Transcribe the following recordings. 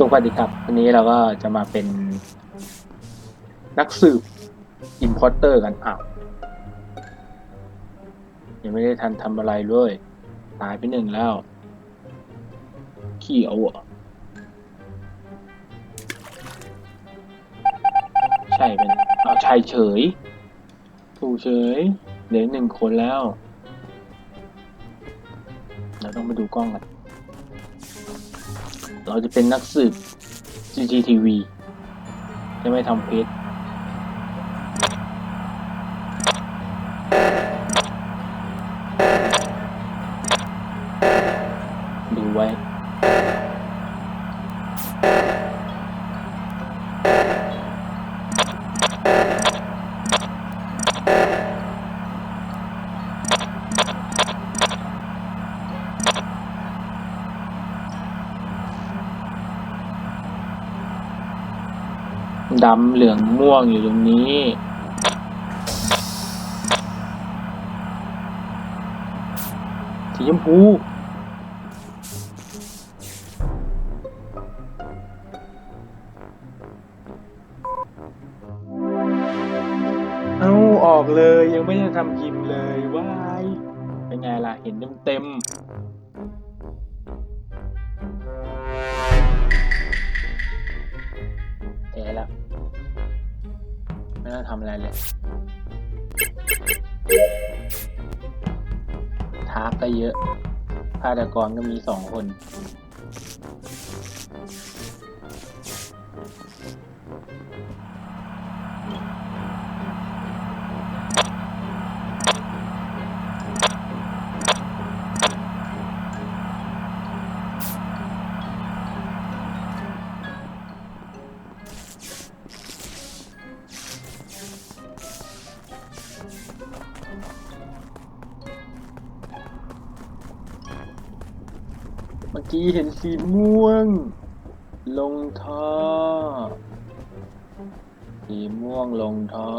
สวัสดีครับวันนี้เราก็จะมาเป็นนักสืบอิ p พอร์เตอร์กันอ้าวยังไม่ได้ทันทำอะไรเลยตายไปหนึ่งแล้ว ขี้เอาอะใช่เป็นอ้าวใช่เฉย ถูกเฉยเหลือหนึ่งคนแล้ว เราต้องมาดูกล้องกัน เราจะเป็นนักสืบ C G T V จะไม่ทำเพจ ดำเหลืองม่วงอยู่ตรงนี้ สีชมพูเอาออกเลยยังไม่ได้ทำพิมเลยว้ายเป็นไงล่ะ เห็นเต็มๆำอะไรเลยทาร์กก็เยอะฆาตกรก็มีสองคน มื่อกี้เห็นสีม่วง ลงท่อ สีม่วงลงท่อ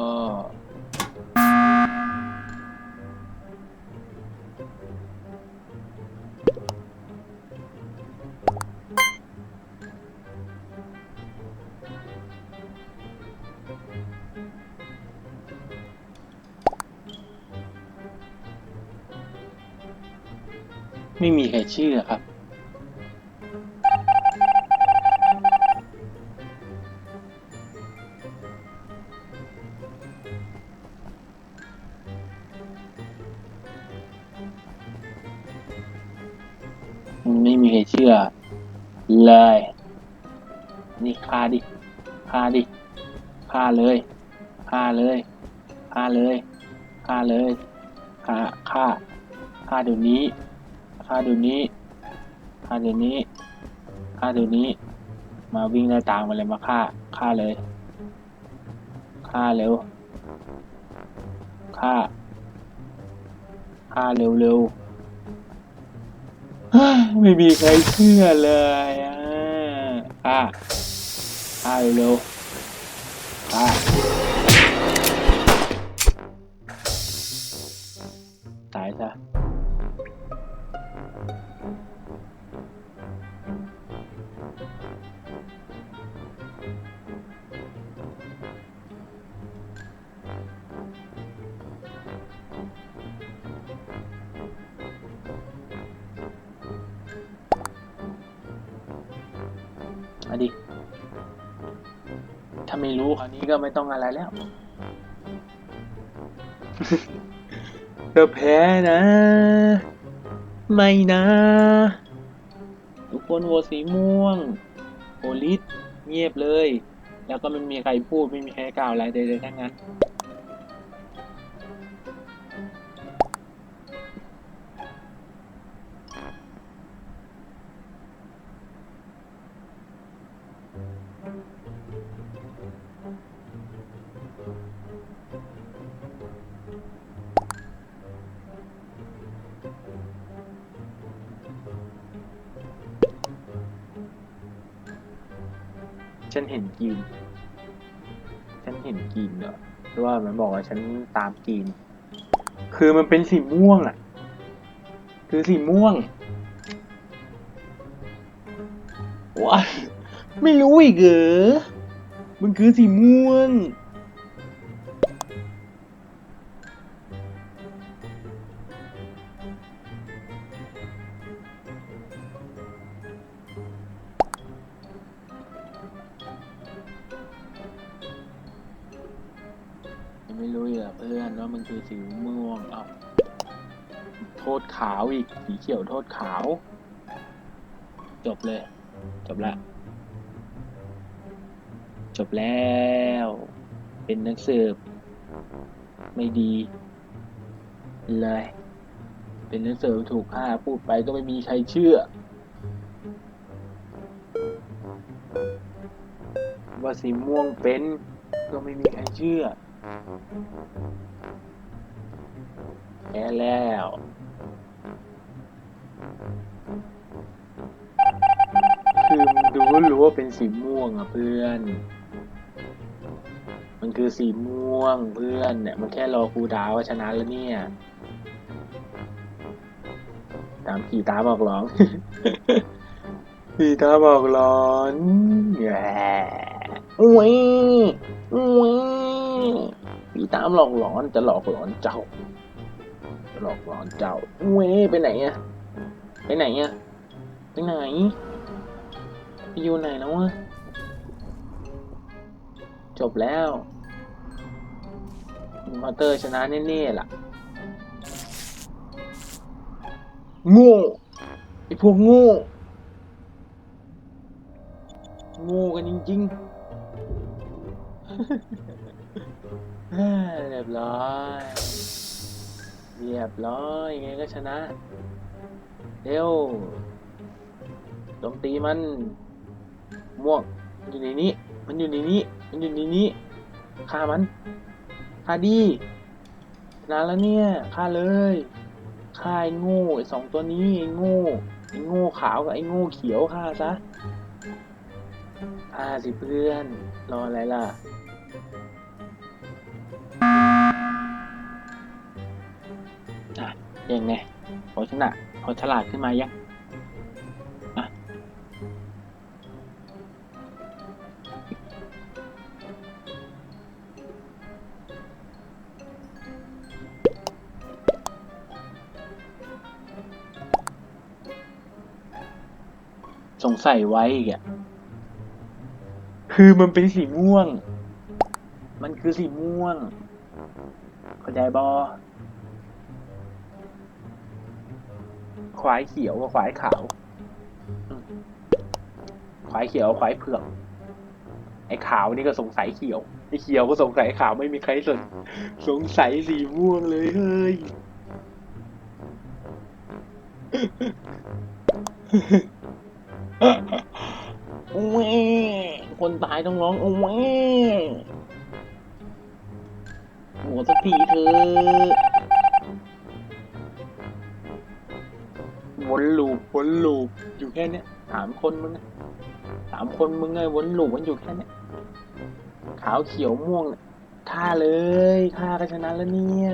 ไม่มีใครเชื่อครับ เลย นี่ฆ่าดิฆ่าดิฆ่าเลยฆ่าเลยฆ่าเลยฆ่าเลยฆ่าฆ่าฆ่าเดี๋ยวนี้ฆ่าเดี๋ยวนี้ฆ่าเดี๋ยวนี้ฆ่าเดี๋ยวนี้ มาวิ่งไล่ตามมาเลยมาฆ่าฆ่าเลยฆ่าเร็วฆ่าฆ่าเร็วเร็ว ไม่มีใครเชื่อเลยอะฆ่าฆ่าเร็วอะตายซะ ดิ ถ้าไม่รู้คราวนี้ก็ไม่ต้องอะไรแล้วเธอแพ้นะ ไม่นะ ทุกคนโหวตสีม่วงโอลิสเงียบเลย แล้วก็ไม่มีใครพูดไม่มีใครกล่าวอะไรใดๆทั้งนั้น ฉันเห็นกรีน ฉันเห็นกรีนเหรอเพราะว่ามันบอกว่าฉันตามกรีน คือมันเป็นสีม่วงอะ คือสีม่วงว้าไม่รู้อีกเหรอมันคือสีม่วง รู้อีกเหรอเพื่อนว่ามันคือสีม่วงเอาโทษขาวอีก สีเขียวโทษขาว จบเลย จบละ จบแล้ว เป็นนักสืบไม่ดี เลย เป็นนักสืบถูกฆ่าพูดไปก็ไม่มีใครเชื่อ ว่าสีม่วงเป็นก็ไม่มีใครเชื่อ แพ้แล้วคือมันดูก็รู้ว่าเป็นสีม่วงอะเพื่อน มันคือสีม่วงเพื่อนเนี่ยมันแค่รอครูดาวว่าชนะแล้วเนี่ย ตามขี่ตาบอกร้องขี่ตาบอกร้อนแย่อุ้ยอุ้ย ขี่ตามหลอกหลอนจะหลอกหลอนเจ้าจะหลอกหลอนเจ้าอุ้ยไปไหนอะไปไหนอะไปไหนไปอยู่ไหนแล้ววะจบแล้วมอเตอร์ชนะแน่ๆล่ะโง่ไอพวกโง่โง่กันจริงๆ เรียบร้อย เรียบร้อยยังไงก็ชนะ เร็วโจมตีมัน ม่วงมันอยู่ในนี้ มันอยู่ในนี้ มันอยู่ในนี้ฆ่ามันฆ่าดีนานแล้วเนี่ยฆ่าเลยฆ่าไอ้โง่ไอ้สองตัวนี้ไอ้โง่ไอ้โง่ขาวกับไอ้โง่เขียวฆ่าซะฆ่าสิเพื่อนรออะไรล่ะ ยังไงพอชนะพอฉลาดขึ้นมายังสงสัยไว้อีกอะคือมันเป็นสีม่วง มันคือสีม่วง เข้าใจบอ ควายเขียวกับควายขาวอืมควายเขียวกับควายเผือก ไอ้ขาวนี่ก็สงสัยเขียว ไอ้เขียวก็สงสัยขาวไม่มีใครสน สงสัยสีม่วงเลยเฮ้ย โอ้ยคนตายต้องร้องโอ้ยหัวสักทีเธอ วนลูปวนลูปอยู่แค่เนี้ยสามคนมึงสามคนมึงไงวนลูปมันอยู่แค่เนี้ยขาวเขียวม่วงเนี่ยฆ่าเลยฆ่าก็ชนะแล้วเนี่ย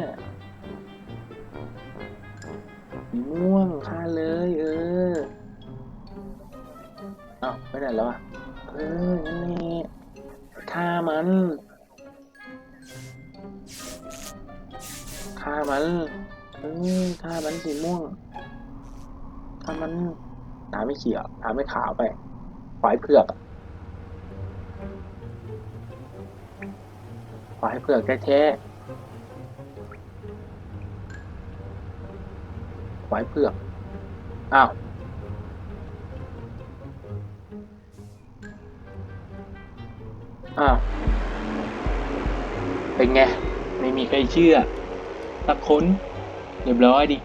ม่วงฆ่าเลย เอออ้าวไปไหนแล้วอะเออนั่นแหละฆ่ามันฆ่ามันเออฆ่ามันสีม่วง ฆ่ามันตาไม่เขียวตาไม่ขาวไปควายเผือกอะควายเผือกแท้ๆควายเผือกอ้าวอ้าวเป็นไง ไม่มีใครเชื่อสักคนเรียบร้อยดิ